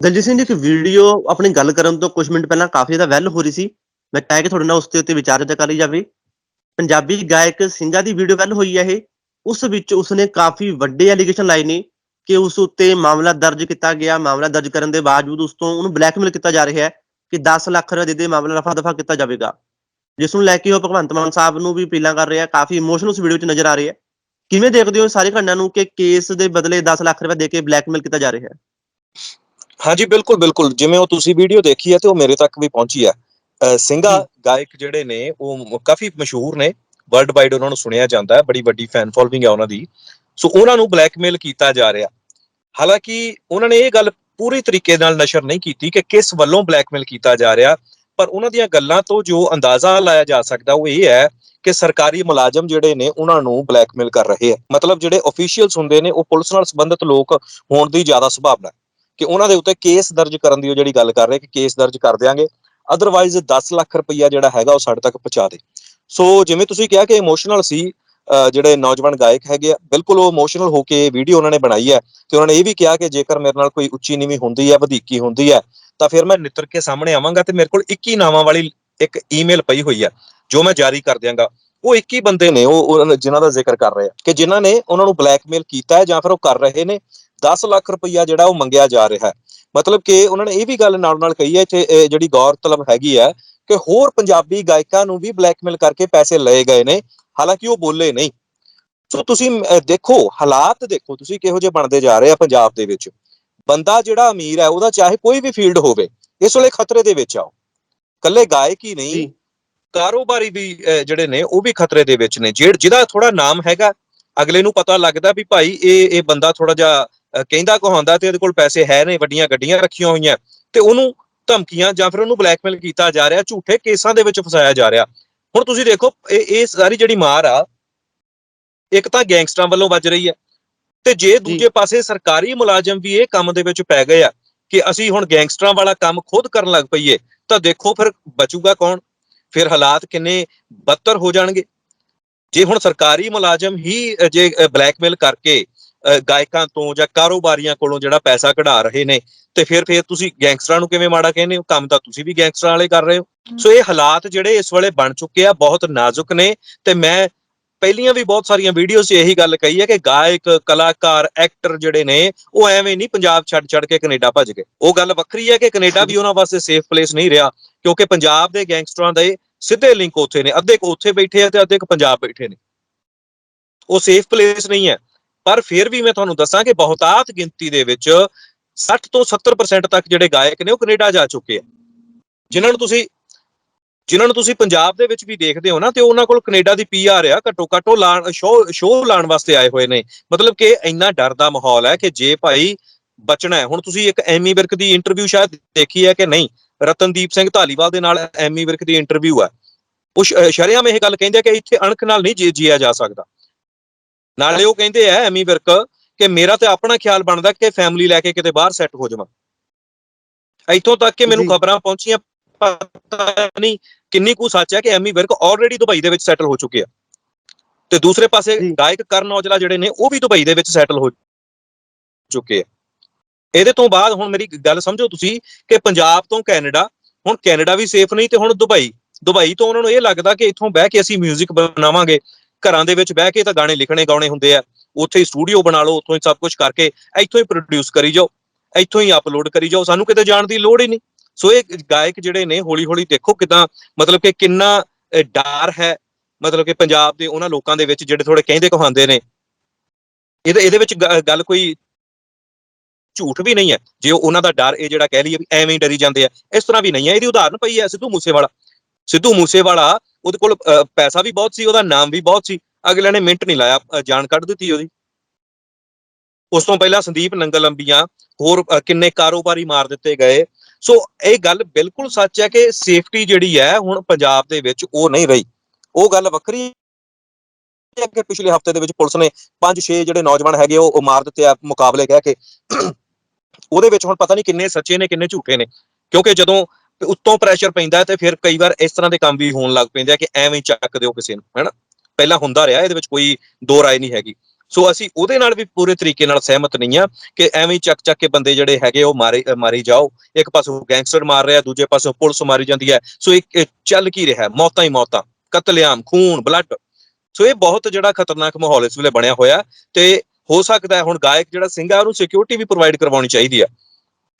ਦਲਜੀਤ ਸਿੰਘ ਜੀ, ਇੱਕ ਵੀਡੀਓ ਆਪਣੀ ਗੱਲ ਕਰਨ ਤੋਂ ਕੁਝ ਮਿੰਟ ਪਹਿਲਾਂ ਕਾਫੀ ਜ਼ਿਆਦਾ ਵੈਲ ਹੋ ਰਹੀ ਸੀ। ਮੈਂ ਚਾਹਿਆ ਕਿ ਤੁਹਾਡੇ ਨਾਲ ਉਸ ਦੇ ਉੱਤੇ ਵਿਚਾਰ ਚਰਚਾ ਕਰੀ ਜਾਵੇ। ਪੰਜਾਬੀ ਗਾਇਕ ਸਿੰਘਾਂ ਦੀ ਵੀਡੀਓ ਵੈਲ ਹੋਈ ਹੈ ਇਹ। ਉਸ ਵਿੱਚ ਉਸਨੇ ਕਾਫੀ ਵੱਡੇ ਐਲੀਗੇਸ਼ਨ ਲਾਏ ਨੇ ਕਿ ਉਸ ਉੱਤੇ ਮਾਮਲਾ ਦਰਜ ਕੀਤਾ ਗਿਆ। ਮਾਮਲਾ ਦਰਜ ਕਰਨ ਦੇ ਬਾਵਜੂਦ ਉਸ ਤੋਂ ਉਹਨੂੰ ਬਲੈਕਮੇਲ ਕੀਤਾ ਜਾ ਰਿਹਾ ਹੈ ਕਿ 10 ਲੱਖ ਰੁਪਏ ਦੇ ਦੇ ਮਾਮਲਾ ਰਫਾ ਦਫਾ ਕੀਤਾ ਜਾਵੇਗਾ। ਜਿਸ ਨੂੰ ਲੈ ਕੇ ਉਹ ਭਗਵੰਤ ਮਾਨ ਸਾਹਿਬ ਨੂੰ ਵੀ ਅਪੀਲਾਂ ਕਰ ਰਿਹਾ ਕਾਫੀ ਇਮੋਸ਼ਨਲ ਉਸ ਵੀਡੀਓ 'ਚ ਨਜ਼ਰ ਆ ਰਿਹਾ ਹੈ। ਕਿਵੇਂ ਦੇਖਦੇ ਹੋ ਸਾਰੇ ਸਾਰੀ ਘਟਨਾ ਨੂੰ ਕਿ ਕੇਸ ਦੇ ਬਦਲੇ 10 ਲੱਖ ਰੁਪਏ ਦੇ ਕੇ ਬਲੈਕਮੇਲ ਕੀਤਾ ਜਾ ਰਿਹਾ ਹੈ? ਹਾਂਜੀ ਬਿਲਕੁਲ ਬਿਲਕੁਲ। ਜਿਵੇਂ ਉਹ ਤੁਸੀਂ ਵੀਡੀਓ ਦੇਖੀ ਹੈ ਤੇ ਉਹ ਮੇਰੇ ਤੱਕ ਵੀ ਪਹੁੰਚੀ ਹੈ। ਸਿੰਘਾ ਗਾਇਕ ਜਿਹੜੇ ਨੇ ਉਹ ਕਾਫੀ ਮਸ਼ਹੂਰ ਨੇ। ਵਰਲਡ ਵਾਈਡ ਉਹਨਾਂ ਨੂੰ ਸੁਣਿਆ ਜਾਂਦਾ ਹੈ ਬੜੀ ਵੱਡੀ ਫੈਨ ਫੋਲੋਇੰਗ ਹੈ ਉਹਨਾਂ ਦੀ। ਸੋ ਉਹਨਾਂ ਨੂੰ ਬਲੈਕਮੇਲ ਕੀਤਾ ਜਾ ਰਿਹਾ। ਹਾਲਾਂਕਿ ਉਹਨਾਂ ਨੇ ਇਹ ਗੱਲ ਪੂਰੀ ਤਰੀਕੇ ਨਾਲ ਨਸ਼ਰ ਨਹੀਂ ਕੀਤੀ ਕਿ ਕਿਸ ਵੱਲੋਂ ਬਲੈਕਮੇਲ ਕੀਤਾ ਜਾ ਰਿਹਾ। ਪਰ ਉਹਨਾਂ ਦੀਆਂ ਗੱਲਾਂ ਤੋਂ ਜੋ ਅੰਦਾਜ਼ਾ ਲਾਇਆ ਜਾ ਸਕਦਾ ਉਹ ਇਹ ਹੈ ਕਿ ਸਰਕਾਰੀ ਮੁਲਾਜ਼ਮ ਜਿਹੜੇ ਨੇ ਉਹਨਾਂ ਨੂੰ ਬਲੈਕਮੇਲ ਕਰ ਰਹੇ ਆ ਮਤਲਬ ਜਿਹੜੇ ਅਫੀਸ਼ੀਅਲਸ ਹੁੰਦੇ ਨੇ ਉਹ ਪੁਲਿਸ ਨਾਲ ਸੰਬੰਧਿਤ ਲੋਕ ਹੋਣ ਦੀ ਜ਼ਿਆਦਾ ਸੰਭਾਵਨਾ ਹੈ। ਕਿ ਉਹਨਾਂ ਦੇ ਉੱਤੇ ਕੇਸ ਦਰਜ ਕਰਨ ਦੀ ਉਹ ਜਿਹੜੀ ਗੱਲ ਕਰ ਰਹੇ ਕਿ ਕੇਸ ਦਰਜ ਕਰ ਦਿਆਂਗੇ। ਅਦਰਵਾਈਜ਼ 10 ਲੱਖ ਰੁਪਈਆ ਜਿਹੜਾ ਹੈਗਾ ਉਹ ਸਾਡੇ ਤੱਕ ਪਹੁੰਚਾ ਦੇ। ਸੋ ਜਿਵੇਂ ਤੁਸੀਂ ਕਿਹਾ ਕਿ ਇਮੋਸ਼ਨਲ ਸੀ ਜਿਹੜੇ ਨੌਜਵਾਨ ਗਾਇਕ ਹੈਗੇ ਆ, ਬਿਲਕੁਲ ਉਹ ਇਮੋਸ਼ਨਲ ਹੋ ਕੇ ਵੀਡੀਓ ਉਹਨਾਂ ਨੇ ਬਣਾਈ ਹੈ ਤੇ ਉਹਨਾਂ ਨੇ ਇਹ ਵੀ ਕਿਹਾ ਕਿ ਜੇਕਰ ਮੇਰੇ ਨਾਲ ਕੋਈ ਉੱਚੀ ਨੀਵੀਂ ਹੁੰਦੀ ਹੈ, ਵਧੀਕੀ ਹੁੰਦੀ ਹੈ, ਤਾਂ ਫਿਰ ਮੈਂ ਨਿੱਤਰ ਕੇ ਸਾਹਮਣੇ ਆਵਾਂਗਾ ਤੇ ਮੇਰੇ ਕੋਲ 21 ਨਾਵਾਂ ਵਾਲੀ ਇੱਕ ਈਮੇਲ ਪਈ ਹੋਈ ਹੈ, ਜੋ ਮੈਂ ਜਾਰੀ ਕਰ ਦਿਆਂਗਾ। ਉਹ 21 ਬੰਦੇ ਨੇ ਉਹ ਉਹਨਾਂ ਜਿਨ੍ਹਾਂ ਦਾ ਜ਼ਿਕਰ ਕਰ ਰਹੇ ਆ ਕਿ ਜਿਨ੍ਹਾਂ ਨੇ ਉਹਨਾਂ ਨੂੰ ਬਲੈਕਮੇਲ ਕੀਤਾ ਹੈ ਜਾਂ ਫਿਰ ਉਹ ਕਰ ਰਹੇ ਨੇ। 10 ਲੱਖ ਰੁਪਈਆ ਜਿਹੜਾ ਉਹ ਮੰਗਿਆ ਜਾ ਰਿਹਾ ਹੈ ਮਤਲਬ ਕਿ ਉਹਨਾਂ ਨੇ ਇਹ ਵੀ ਗੱਲ ਨਾਲ ਨਾਲ ਕਹੀ ਹੈ ਇਹ ਜਿਹੜੀ ਗੌਰਤਲਬ ਹੈਗੀ ਹੈ ਕਿ ਹੋਰ ਪੰਜਾਬੀ ਗਾਇਕਾਂ ਨੂੰ ਵੀ ਬਲੈਕਮੇਲ ਕਰਕੇ ਪੈਸੇ ਲਏ ਗਏ ਨੇ ਹਾਲਾਂਕਿ ਉਹ ਬੋਲੇ ਨਹੀਂ ਸੋ ਤੁਸੀਂ ਦੇਖੋ ਹਾਲਾਤ ਦੇਖੋ ਤੁਸੀਂ ਕਿਹੋ ਜਿਹੇ ਬਣਦੇ ਜਾ ਰਹੇ ਆ ਪੰਜਾਬ ਦੇ ਵਿੱਚ ਬੰਦਾ ਜਿਹੜਾ ਅਮੀਰ ਹੈ ਉਹਦਾ ਚਾਹੇ ਕੋਈ ਵੀ ਫੀਲਡ ਹੋਵੇ ਇਸ ਵੇਲੇ ਖਤਰੇ ਦੇ ਵਿੱਚ ਆ ਉਹ। ਇਕੱਲੇ ਗਾਇਕ ਹੀ ਨਹੀਂ। ਕਾਰੋਬਾਰੀ ਵੀ ਜਿਹੜੇ ਨੇ ਉਹ ਵੀ ਖਤਰੇ ਦੇ ਵਿੱਚ ਨੇ ਜਿਹੜਾ ਜਿਹਦਾ ਥੋੜਾ ਨਾਮ ਹੈਗਾ ਅਗਲੇ ਨੂੰ ਪਤਾ ਲੱਗਦਾ ਵੀ ਭਾਈ ਇਹ ਇਹ ਬੰਦਾ ਥੋੜਾ ਜਿਹਾ ਕਹਿੰਦਾ ਕਹਾਉਂਦਾ ਤੇ ਇਹਦੇ ਕੋਲ ਪੈਸੇ ਹੈ ਨੇ ਵੱਡੀਆਂ ਗੱਡੀਆਂ ਰੱਖੀਆਂ ਹੋਈਆਂ। ਤੇ ਉਹਨੂੰ ਧਮਕੀਆਂ ਜਾਂ ਫਿਰ ਉਹਨੂੰ ਬਲੈਕਮੇਲ ਕੀਤਾ ਜਾ ਰਿਹਾ ਝੂਠੇ ਕੇਸਾਂ ਦੇ ਵਿੱਚ ਫਸਾਇਆ ਜਾ ਰਿਹਾ। ਹੁਣ ਤੁਸੀਂ ਦੇਖੋ ਇਹ ਇਹ ਸਾਰੀ ਜਿਹੜੀ ਮਾਰ ਆ ਇੱਕ ਤਾਂ ਗੈਂਗਸਟਰਾਂ ਵੱਲੋਂ ਵੱਜ ਰਹੀ ਹੈ। ਤੇ ਜੇ ਦੂਜੇ ਪਾਸੇ ਸਰਕਾਰੀ ਮੁਲਾਜ਼ਮ ਵੀ ਇਹ ਕੰਮ ਦੇ ਵਿੱਚ ਪੈ ਗਏ ਆ ਕਿ ਅਸੀਂ ਹੁਣ ਗੈਂਗਸਟਰਾਂ ਵਾਲਾ ਕੰਮ ਖੁਦ ਕਰਨ ਲੱਗ ਪਈਏ ਤਾਂ ਦੇਖੋ ਫਿਰ ਬਚੂਗਾ ਕੌਣ? ਫਿਰ ਹਾਲਾਤ ਕਿੰਨੇ ਬੱਤਰ ਹੋ ਜਾਣਗੇ। ਜੇ ਹੁਣ ਸਰਕਾਰੀ ਮੁਲਾਜ਼ਮ ਹੀ ਜੇ ਬਲੈਕਮੇਲ ਕਰਕੇ ਗਾਇਕਾਂ ਤੋਂ ਜਾਂ ਕਾਰੋਬਾਰੀਆਂ ਕੋਲੋਂ ਜਿਹੜਾ ਪੈਸਾ ਕਢਾ ਰਹੇ ਨੇ ਤੇ ਫਿਰ ਫਿਰ ਤੁਸੀਂ ਗੈਂਗਸਟਰਾਂ ਨੂੰ ਕਿਵੇਂ ਮਾੜਾ ਕਹਿੰਦੇ ਹੋ? ਕੰਮ ਤਾਂ ਤੁਸੀਂ ਵੀ ਗੈਂਗਸਟਰਾਂ ਵਾਲੇ ਕਰ ਰਹੇ ਹੋ। ਸੋ ਇਹ ਹਾਲਾਤ ਜਿਹੜੇ ਇਸ ਵੇਲੇ ਬਣ ਚੁੱਕੇ ਆ ਬਹੁਤ ਨਾਜ਼ੁਕ ਨੇ ਤੇ ਮੈਂ ਪਹਿਲੀਆਂ ਵੀ ਬਹੁਤ ਸਾਰੀਆਂ ਵੀਡੀਓਜ਼ 'ਚ ਇਹੀ ਗੱਲ ਕਹੀ ਹੈ ਕਿ ਗਾਇਕ ਕਲਾਕਾਰ ਐਕਟਰ ਜਿਹੜੇ ਨੇ ਉਹ ਐਵੇਂ ਨਹੀਂ ਪੰਜਾਬ ਛੱਡ ਛੱਡ ਕੇ ਕੈਨੇਡਾ ਭੱਜ ਗਏ। ਉਹ ਗੱਲ ਵੱਖਰੀ ਹੈ ਕਿ ਕੈਨੇਡਾ ਵੀ ਉਹਨਾਂ ਵਾਸਤੇ ਸੇਫ ਪਲੇਸ ਨਹੀਂ ਰਿਹਾ ਕਿਉਂਕਿ ਪੰਜਾਬ ਦੇ ਗੈਂਗਸਟਰਾਂ ਦੇ ਸਿੱਧੇ ਲਿੰਕ ਉੱਥੇ ਨੇ ਅੱਧੇ ਕੁ ਉੱਥੇ ਬੈਠੇ ਆ ਤੇ ਅੱਧੇ ਕੁ ਪੰਜਾਬ ਬੈਠੇ ਨੇ। ਉਹ ਸੇਫ ਪਲੇਸ ਨਹੀਂ ਹੈ। ਪਰ ਫਿਰ ਵੀ ਮੈਂ ਤੁਹਾਨੂੰ ਦੱਸਾਂ ਕਿ ਬਹੁਤਾਤ ਗਿਣਤੀ ਦੇ ਵਿੱਚ 60 ਤੋਂ 70% ਤੱਕ ਜਿਹੜੇ ਗਾਇਕ ਨੇ ਉਹ ਕੈਨੇਡਾ ਜਾ ਚੁੱਕੇ ਆ। ਜਿਨ੍ਹਾਂ ਨੂੰ ਤੁਸੀਂ, ਜਿਨ੍ਹਾਂ ਨੂੰ ਤੁਸੀਂ ਪੰਜਾਬ ਦੇ ਵਿੱਚ ਵੀ ਦੇਖਦੇ ਹੋ ਨਾ ਤੇ ਉਹਨਾਂ ਕੋਲ ਕੈਨੇਡਾ ਦੀ ਪੀਆਰ ਆ, ਘੱਟੋ ਘੱਟ ਉਹ ਲਾਣ, ਸ਼ੋਅ ਸ਼ੋਅ ਲਾਣ ਵਾਸਤੇ ਆਏ ਹੋਏ ਨੇ। ਮਤਲਬ ਕਿ ਇੰਨਾ ਡਰ ਦਾ ਮਾਹੌਲ ਹੈ ਕਿ ਜੇ ਭਾਈ ਬਚਣਾ ਹੈ। ਹੁਣ ਤੁਸੀਂ ਇੱਕ ਐਮੀ ਵਿਰਕ ਦੀ ਇੰਟਰਵਿਊ ਸ਼ਾਇਦ ਦੇਖੀ ਹੈ ਕਿ ਨਹੀਂ? ਰਤਨਦੀਪ ਸਿੰਘ ਧਾਲੀਵਾਲ ਦੇ ਨਾਲ ਐਮੀ ਵਿਰਕ ਦੀ ਇੰਟਰਵਿਊ ਹੈ। ਉਹ ਸ਼- ਸ਼ਰੇਆਮ ਇਹ ਗੱਲ ਕਹਿੰਦੇ ਆ ਕਿ ਇੱਥੇ ਅਣਖ ਨਾਲ ਨਹੀਂ ਜੀ- ਜੀਆ ਜਾ ਸਕਦਾ। ਨਾਲੇ ਉਹ ਕਹਿੰਦੇ ਆ ਐਮੀ ਵਿਰਕ ਕਿ ਮੇਰਾ ਤੇ ਆਪਣਾ ਖਿਆਲ ਬਣਦਾ ਕਿ ਫੈਮਿਲੀ ਲੈ ਕੇ ਕਿਤੇ ਬਾਹਰ ਸੈੱਟ ਹੋ ਜਾਵਾਂ। ਇੱਥੋਂ ਤੱਕ ਕਿ ਮੈਨੂੰ। ਖਬਰਾਂ ਪਹੁੰਚੀਆਂ ਪਤਾ ਨਹੀਂ ਕਿੰਨੀ ਕੁ ਸੱਚ ਹੈ ਕਿ ਐਮੀ ਵਿਰਕ ਆਲਰੇਡੀ ਦੁਬਈ ਦੇ ਵਿੱਚ ਸੈਟਲ ਹੋ ਚੁੱਕੇ ਆ। ਤੇ ਦੂਸਰੇ ਪਾਸੇ। ਗਾਇਕ ਕਰਨ ਔਜਲਾ ਜਿਹੜੇ ਨੇ ਉਹ ਵੀ ਦੁਬਈ ਦੇ ਵਿੱਚ ਸੈਟਲ ਹੋ ਚੁੱਕੇ ਆ। ਇਹਦੇ ਤੋਂ ਬਾਅਦ ਹੁਣ ਮੇਰੀ ਗੱਲ ਸਮਝੋ ਤੁਸੀਂ ਕਿ ਪੰਜਾਬ ਤੋਂ ਕੈਨੇਡਾ ਹੁਣ ਕੈਨੇਡਾ ਵੀ ਸੇਫ ਨਹੀਂ ਤੇ ਹੁਣ ਦੁਬਈ। ਦੁਬਈ ਤੋਂ ਉਹਨਾਂ ਨੂੰ ਇਹ ਲੱਗਦਾ ਕਿ ਇੱਥੋਂ ਬਹਿ ਕੇ ਅਸੀਂ 뮤직 ਬਣਾਵਾਂਗੇ। ਘਰਾਂ ਦੇ ਵਿੱਚ ਬਹਿ ਕੇ ਤਾਂ ਗਾਣੇ ਲਿਖਣੇ ਗਾਉਣੇ ਹੁੰਦੇ ਆ। ਉੱਥੇ ਹੀ ਸਟੂਡੀਓ ਬਣਾ ਲਓ, ਉੱਥੋਂ ਹੀ ਸਭ ਕੁਝ ਕਰਕੇ, ਇੱਥੋਂ ਹੀ ਪ੍ਰੋਡਿਊਸ ਕਰੀ ਜਾਓ, ਇੱਥੋਂ ਹੀ ਅਪਲੋਡ ਕਰੀ ਜਾਓ। ਸਾਨੂੰ ਕਿਤੇ ਜਾਣ ਦੀ ਲੋੜ ਹੀ ਨਹੀਂ। ਸੋ ਇਹ ਗਾਇਕ ਜਿਹੜੇ ਨੇ ਹੌਲੀ ਹੌਲੀ ਦੇਖੋ ਕਿਦਾਂ, ਮਤਲਬ ਕਿ ਕਿੰਨਾ ਡਰ ਹੈ। ਮਤਲਬ ਕਿ ਪੰਜਾਬ ਦੇ ਉਹਨਾਂ ਲੋਕਾਂ ਦੇ ਵਿੱਚ ਜਿਹੜੇ ਥੋੜੇ ਕਹਿੰਦੇ ਕਹਾਉਂਦੇ ਨੇ। ਇਹਦੇ ਇਹਦੇ ਵਿੱਚ ਗੱਲ ਕੋਈ ਝੂਠ ਵੀ ਨਹੀਂ ਹੈ। ਜੇ ਉਹਨਾਂ ਦਾ ਡਰ ਇਹ ਜਿਹੜਾ ਕਹਿ ਲਈਏ ਵੀ ਐਵੇਂ ਹੀ ਡਰੀ ਜਾਂਦੇ ਆ, ਇਸ ਤਰ੍ਹਾਂ ਵੀ ਨਹੀਂ ਹੈ। ਇਹਦੀ ਉਦਾਹਰਨ ਪਈ ਹੈ ਸਿੱਧੂ ਮੂਸੇਵਾਲਾ। ਸਿੱਧੂ ਮੂਸੇਵਾਲਾ ਉਹਦੇ ਕੋਲ ਅਹ, ਪੈਸਾ ਵੀ ਬਹੁਤ ਸੀ ਉਹਦਾ ਨਾਮ ਵੀ ਬਹੁਤ ਸੀ। ਅਗਲੇ ਨੇ ਮਿੰਟ ਨਹੀਂ ਲਾਇਆ ਅਹ, ਜਾਨ ਕੱਢ ਦਿੱਤੀ ਉਹਦੀ। ਉਸ ਤੋਂ ਪਹਿਲਾਂ ਸੰਦੀਪ ਨੰਗਲ ਹੋਰ ਅਹ, ਕਿੰਨੇ ਕਾਰੋਬਾਰੀ ਮਾਰ ਦਿੱਤੇ ਗਏ। ਸੋ ਇਹ ਗੱਲ ਬਿਲਕੁਲ ਸੱਚ ਹੈ ਕਿ ਸੇਫਟੀ ਜਿਹੜੀ ਹੈ ਹੁਣ ਪੰਜਾਬ ਦੇ ਵਿੱਚ ਉਹ ਨਹੀਂ ਰਹੀ। ਉਹ ਗੱਲ ਵੱਖਰੀ ਹੈ ਕਿ ਪਿਛਲੇ ਹਫ਼ਤੇ ਦੇ ਵਿੱਚ ਪੁਲਿਸ ਨੇ 5-6 ਜਿਹੜੇ ਨੌਜਵਾਨ ਹੈਗੇ ਉਹ ਉਹ ਮਾਰ ਦਿੱਤੇ ਆ ਮੁਕਾਬਲੇ ਕਹਿ ਕੇ। ਉਹਦੇ ਵਿੱਚ ਹੁਣ ਪਤਾ ਨਹੀਂ ਕਿੰਨੇ ਸੱਚੇ ਨੇ ਕਿੰਨੇ ਝੂਠੇ ਨੇ। ਕਿਉਂਕਿ ਜਦੋਂ ਉੱਤੋਂ ਪ੍ਰੈਸ਼ਰ ਪੈਂਦਾ ਤੇ ਫਿਰ ਕਈ ਵਾਰ ਇਸ ਤਰ੍ਹਾਂ ਦੇ ਕੰਮ ਵੀ ਹੋਣ ਲੱਗ ਪੈਂਦੇ ਆ ਕਿ ਐਵੇਂ ਚੱਕ ਦਿਓ ਕਿਸੇ ਨੂੰ, ਹੈਨਾ? ਪਹਿਲਾਂ ਹੁੰਦਾ ਰਿਹਾ, ਇਹਦੇ ਵਿੱਚ ਕੋਈ ਦੋ ਰਾਏ ਨਹੀਂ ਹੈਗੀ। ਸੋ ਅਸੀਂ ਉਹਦੇ ਨਾਲ ਵੀ ਪੂਰੇ ਤਰੀਕੇ ਨਾਲ ਸਹਿਮਤ ਨਹੀਂ ਆ ਕਿ ਐਵੇਂ ਚੱਕ ਚੱਕ ਕੇ ਬੰਦੇ ਜਿਹੜੇ ਹੈਗੇ ਉਹ ਮਾਰੇ ਮਾਰੀ ਜਾਓ। ਇੱਕ ਪਾਸੋਂ ਗੈਂਗਸਟਰ ਮਾਰ ਰਿਹਾ, ਦੂਜੇ ਪਾਸੋਂ ਪੁਲਿਸ ਮਾਰੀ ਜਾਂਦੀ ਹੈ। ਸੋ ਇੱਕ ਚੱਲ ਕੀ ਰਿਹਾ, ਮੌਤਾਂ ਹੀ ਮੌਤਾਂ। ਕਤਲੇਆਮ, ਖੂਨ ਬਲੱਡ ਸੋ ਇਹ ਬਹੁਤ ਜਿਹੜਾ ਖਤਰਨਾਕ ਮਾਹੌਲ ਇਸ ਵੇਲੇ ਬਣਿਆ ਹੋਇਆ ਤੇ ਹੋ ਸਕਦਾ ਹੈ ਹੁਣ ਗਾਇਕ ਜਿਹੜਾ ਸਿੰਘ ਆ ਉਹਨੂੰ ਸਿਕਿਉਰਿਟੀ ਵੀ ਪ੍ਰੋਵਾਈਡ ਕਰਵਾਉਣੀ ਚਾਹੀਦੀ ਆ।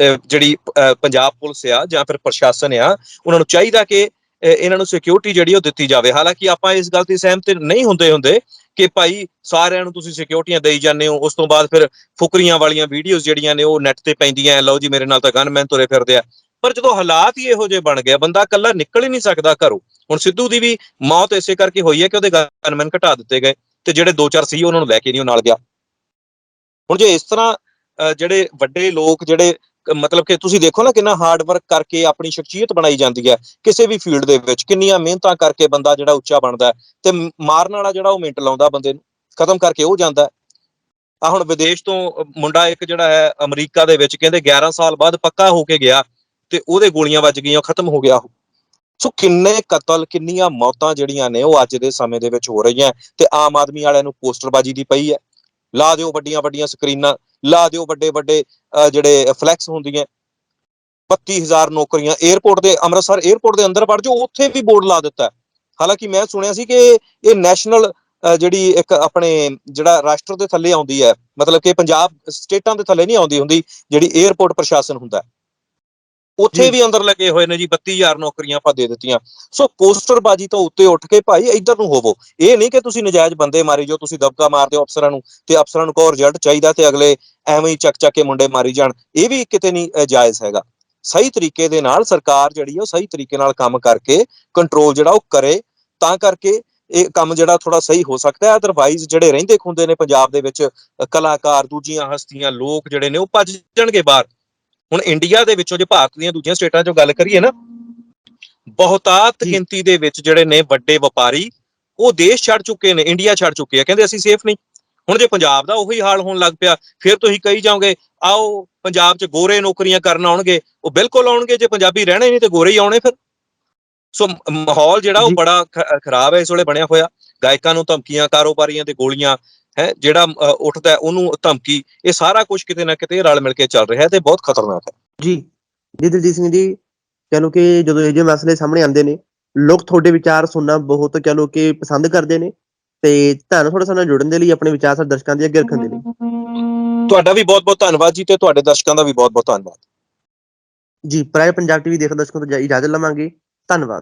ਜਿਹੜੀ ਪੰਜਾਬ ਪੁਲਿਸ ਆ ਜਾਂ ਫਿਰ ਪ੍ਰਸ਼ਾਸਨ ਆ ਉਹਨਾਂ ਨੂੰ ਚਾਹੀਦਾ ਕਿ ਇਹਨਾਂ ਨੂੰ ਸਿਕਿਉਰਿਟੀ ਜਿਹੜੀ ਉਹ ਦਿੱਤੀ ਜਾਵੇ। ਹਾਲਾਂਕਿ ਆਪਾਂ ਇਸ ਗੱਲ ਤੇ ਸਹਿਮਤ ਨਹੀਂ ਹੁੰਦੇ ਹੁੰਦੇ ਕਿ ਭਾਈ ਸਾਰਿਆਂ ਨੂੰ ਤੁਸੀਂ ਸਿਕਿਉਰਿਟੀਆਂ ਦੇਈ ਜਾਂਦੇ ਹੋ ਉਸ ਤੋਂ ਬਾਅਦ ਫਿਰ ਫੁਕਰੀਆਂ ਵਾਲੀਆਂ ਵੀਡੀਓਜ਼ ਜਿਹੜੀਆਂ ਨੇ ਉਹ ਨੈਟ ਤੇ ਪੈਂਦੀਆਂ ਲਓ ਜੀ ਮੇਰੇ ਨਾਲ ਤਾਂ ਗਨਮੈਨ ਤੁਰੇ ਫਿਰਦੇ ਆ। ਪਰ ਜਦੋਂ ਹਾਲਾਤ ਹੀ ਇਹੋ ਜਿਹੇ ਬਣ ਗਏ ਬੰਦਾ ਇਕੱਲਾ ਨਿਕਲ ਹੀ ਨਹੀਂ ਸਕਦਾ ਘਰੋਂ। ਹੁਣ ਸਿੱਧੂ ਦੀ ਵੀ ਮੌਤ ਇਸੇ ਕਰਕੇ ਹੋਈ ਹੈ ਕਿ ਉਹਦੇ ਗਨਮੈਨ ਘਟਾ ਦਿੱਤੇ ਗਏ ਤੇ ਜਿਹੜੇ ਦੋ ਚਾਰ ਸੀ ਉਹਨਾਂ ਨੂੰ ਲੈ ਕੇ ਨਹੀਂ ਉਹ ਨਾਲ ਗਿਆ। ਹੁਣ ਜੇ ਇਸ ਤਰ੍ਹਾਂ ਅਹ, ਜਿਹੜੇ ਵੱਡੇ ਲੋਕ ਜਿਹੜੇ ਮਤਲਬ ਕਿ ਤੁਸੀਂ ਦੇਖੋ ਨਾ ਕਿੰਨਾ ਹਾਰਡ ਵਰਕ ਕਰਕੇ ਆਪਣੀ ਸ਼ਖਸੀਅਤ ਬਣਾਈ ਜਾਂਦੀ ਹੈ, ਕਿਸੇ ਵੀ ਫੀਲਡ ਦੇ ਵਿੱਚ, ਕਿੰਨੀਆਂ ਮਿਹਨਤਾਂ ਕਰਕੇ ਬੰਦਾ ਜਿਹੜਾ ਉੱਚਾ ਬਣਦਾ ਤੇ ਮਾਰਨ ਵਾਲਾ ਜਿਹੜਾ ਉਹ ਮਿੰਟ ਲਾਉਂਦਾ ਬੰਦੇ ਨੂੰ, ਖਤਮ ਕਰਕੇ ਉਹ ਜਾਂਦਾ ਆ ਹੁਣ ਵਿਦੇਸ਼ ਤੋਂ ਮੁੰਡਾ ਇੱਕ ਜਿਹੜਾ ਹੈ ਅਮਰੀਕਾ ਦੇ ਵਿੱਚ, ਕਹਿੰਦੇ 11 ਸਾਲ ਬਾਅਦ ਪੱਕਾ ਹੋ ਕੇ ਗਿਆ ਤੇ ਉਹਦੇ ਗੋਲੀਆਂ ਵੱਜ ਗਈਆਂ ਖਤਮ ਹੋ ਗਿਆ ਉਹ। ਸੋ ਕਿੰਨੇ ਕਤਲ, ਕਿੰਨੀਆਂ ਮੌਤਾਂ ਜਿਹੜੀਆਂ ਨੇ ਉਹ ਅੱਜ ਦੇ ਸਮੇਂ ਦੇ ਵਿੱਚ ਹੋ ਰਹੀਆਂ ਤੇ ਆਮ ਆਦਮੀ ਵਾਲਿਆਂ ਨੂੰ ਪੋਸਟਰਬਾਜ਼ੀ ਦੀ ਪਈ ਹੈ। ਲਾ ਦਿਓ ਵੱਡੀਆਂ ਵੱਡੀਆਂ ਸਕਰੀਨਾਂ, ਲਾ ਦਿਓ ਵੱਡੇ ਵੱਡੇ ਜਿਹੜੇ ਫਲੈਕਸ ਹੁੰਦੀਆਂ 32000 ਨੌਕਰੀਆਂ 에어ਪੋਰਟ ਦੇ, ਅੰਮ੍ਰਿਤਸਰ 에어ਪੋਰਟ ਦੇ ਅੰਦਰ ਵੜ ਜਾਓ, ਉੱਥੇ ਵੀ ਬੋਰਡ ਲਾ ਦਿੱਤਾ ਹਾਲਾਂਕਿ ਮੈਂ ਸੁਣਿਆ ਸੀ ਕਿ ਇਹ ਨੈਸ਼ਨਲ ਜਿਹੜੀ ਇੱਕ ਆਪਣੇ ਜਿਹੜਾ ਰਾਸ਼ਟਰ ਦੇ ਥੱਲੇ ਆਉਂਦੀ ਹੈ, ਮਤਲਬ ਕਿ ਪੰਜਾਬ ਸਟੇਟਾਂ ਦੇ ਥੱਲੇ ਨਹੀਂ ਆਉਂਦੀ ਹੁੰਦੀ, ਜਿਹੜੀ 에어ਪੋਰਟ ਪ੍ਰਸ਼ਾਸਨ ਹੁੰਦਾ ਉੱਥੇ। ਵੀ ਅੰਦਰ ਲੱਗੇ ਹੋਏ ਨੇ ਜੀ 32000 ਨੌਕਰੀਆਂ ਆਪਾਂ ਦੇ ਦਿੱਤੀਆਂ। ਸੋ ਪੋਸਟਰਬਾਜ਼ੀ ਤੋਂ ਉੱਤੇ ਉੱਠ ਕੇ ਭਾਈ ਇੱਧਰ ਨੂੰ ਹੋਵੋ। ਇਹ ਨਹੀਂ ਕਿ ਤੁਸੀਂ ਨਜਾਇਜ਼ ਬੰਦੇ ਮਾਰੀ ਜੋ ਤੁਸੀਂ ਦਬਕਾ ਮਾਰਦੇ ਹੋ ਅਫਸਰਾਂ ਨੂੰ ਤੇ ਅਫਸਰਾਂ ਨੂੰ ਕੋ ਰਿਜ਼ਲਟ ਚਾਹੀਦਾ ਤੇ ਅਗਲੇ ਐਵੇਂ ਹੀ ਚੱਕ ਚੱਕ ਕੇ ਮੁੰਡੇ ਮਾਰੀ ਜਾਣ। ਇਹ ਵੀ ਕਿਤੇ ਨਹੀਂ ਜਾਇਜ਼ ਹੈਗਾ। ਸਹੀ ਤਰੀਕੇ ਦੇ ਨਾਲ ਸਰਕਾਰ ਜਿਹੜੀ ਉਹ ਸਹੀ ਤਰੀਕੇ ਨਾਲ ਕੰਮ ਕਰਕੇ ਕੰਟਰੋਲ ਜਿਹੜਾ ਉਹ ਕਰੇ ਤਾਂ ਕਰਕੇ ਇਹ ਕੰਮ ਜਿਹੜਾ ਥੋੜਾ ਸਹੀ ਹੋ ਸਕਦਾ ਹੈ। ਅਦਰਵਾਈਜ਼ ਜਿਹੜੇ ਰਹਿੰਦੇ ਖੁੰਦੇ ਨੇ ਪੰਜਾਬ ਦੇ ਵਿੱਚ ਕਲਾਕਾਰ ਦੂਜੀਆਂ ਹਸਤੀਆਂ ਲੋਕ ਜਿਹੜੇ ਨੇ ਉਹ ਭੱਜ ਜਾਣਗੇ ਬਾਹਰ। ਹੁਣ ਇੰਡੀਆ ਦੇ ਵਿੱਚੋਂ ਜੇ ਭਾਰਤ ਦੀਆਂ ਦੂਜੀਆਂ ਸਟੇਟਾਂ 'ਚੋਂ ਗੱਲ ਕਰੀਏ ਨਾ ਬਹੁਤਾਤ। ਗਿਣਤੀ ਦੇ ਵਿੱਚ ਜਿਹੜੇ ਨੇ ਵੱਡੇ ਵਪਾਰੀ ਉਹ ਦੇਸ਼ ਛੱਡ ਚੁੱਕੇ ਨੇ ਇੰਡੀਆ ਛੱਡ ਚੁੱਕੇ ਆ। ਕਹਿੰਦੇ ਅਸੀਂ ਸੇਫ ਨਹੀਂ। ਹੁਣ ਜੇ ਪੰਜਾਬ ਦਾ ਉਹੀ ਹਾਲ ਹੋਣ ਲੱਗ ਪਿਆ ਫਿਰ ਤੁਸੀਂ ਕਹੀ ਜਾਓਗੇ ਆਓ ਪੰਜਾਬ 'ਚ ਗੋਰੇ ਨੌਕਰੀਆਂ ਕਰਨ ਆਉਣਗੇ। ਉਹ ਬਿਲਕੁਲ ਆਉਣਗੇ ਜੇ ਪੰਜਾਬੀ ਰਹਿਣੇ ਨਹੀਂ ਤੇ ਗੋਰੇ ਹੀ ਆਉਣੇ ਫਿਰ। ਸੋ ਮਾਹੌਲ ਜਿਹੜਾ ਉਹ। ਬੜਾ ਖਰਾਬ ਹੈ ਇਸ ਵੇਲੇ ਬਣਿਆ ਹੋਇਆ। ਗਾਇਕਾਂ ਨੂੰ ਧਮਕੀਆਂ ਕਾਰੋਬਾਰੀਆਂ ਤੇ ਗੋਲੀਆਂ ਹੈ ਜਿਹੜਾ ਉੱਠਦਾ ਉਹਨੂੰ ਧਮਕੀ ਇਹ ਸਾਰਾ ਕੁਝ ਕਿਤੇ ਨਾ ਕਿਤੇ ਰਲ ਮਿਲ ਕੇ ਚੱਲ ਰਿਹਾ ਹੈ ਤੇ ਬਹੁਤ ਖਤਰਨਾਕ ਹੈ। ਜੀ ਜੀ ਦਿਲਜੀਤ ਸਿੰਘ ਜੀ ਕਹ ਲਓ ਕਿ ਜਦੋਂ ਇਹ ਜਿਹੇ ਮਸਲੇ ਸਾਹਮਣੇ ਆਉਂਦੇ ਨੇ ਲੋਕ ਤੁਹਾਡੇ ਵਿਚਾਰ ਸੁਣਨਾ ਬਹੁਤ ਕਹ ਲਓ ਕਿ ਪਸੰਦ ਕਰਦੇ ਨੇ ਤੇ ਤੁਹਾਨੂੰ ਥੋੜਾ ਸਾਨੂੰ ਜੁੜਨ ਦੇ ਲਈ ਆਪਣੇ ਵਿਚਾਰ ਸਾਡੇ ਦਰਸ਼ਕਾਂ ਦੇ ਅੱਗੇ ਰੱਖਣ ਦੇ ਲਈ। ਤੁਹਾਡਾ ਵੀ ਬਹੁਤ ਬਹੁਤ ਧੰਨਵਾਦ ਜੀ ਤੇ ਤੁਹਾਡੇ ਦਰਸ਼ਕਾਂ ਦਾ ਵੀ ਬਹੁਤ ਬਹੁਤ ਧੰਨਵਾਦ। ਜੀ ਪ੍ਰਾਇ ਪੰਜਾਬ ਟੀਵੀ ਦੇਖ ਦਰਸ਼ਕਾਂ ਤੋਂ ਇਜਾ- ਇਜਾਜ਼ਤ ਲਵਾਂਗੇ। ਧੰਨਵਾਦ।